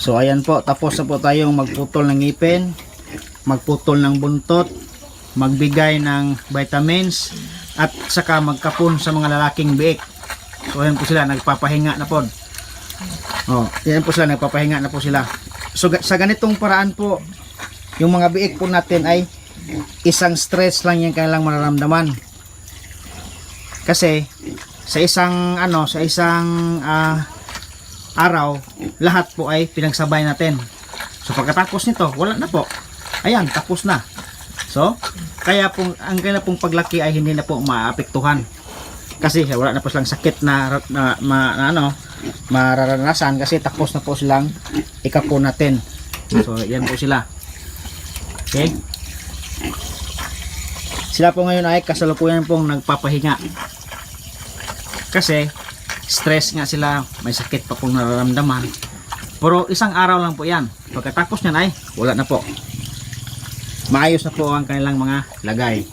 So ayan po, tapos na po tayong magputol ng ngipin, magputol ng buntot, magbigay ng vitamins, at saka magkapon sa mga lalaking biik. So ayan po sila, nagpapahinga na po. Oh, ayan po sila, nagpapahinga na po sila. So sa ganitong paraan po, yung mga biik po natin ay isang stress lang yung kanilang mararamdaman. Kasi sa isang ano, sa isang ah, araw, lahat po ay pinagsabay natin. So pagkatapos nito, wala na po. Ayan, tapos na. So, kaya pong ang kaya pong paglaki ay hindi na po maapektuhan. Kasi wala na po silang sakit na, na, ma- na ano, mararanasan kasi tapos na po silang ikapo natin. So, yan po sila. Okay? Sila po ngayon ay kasalukuyan pong nagpapahinga. Kasi stress nga sila, may sakit pa pong nararamdaman. Pero isang araw lang po yan. Pagkatapos niyan ay wala na po. Maayos na po ang kanilang mga lagay.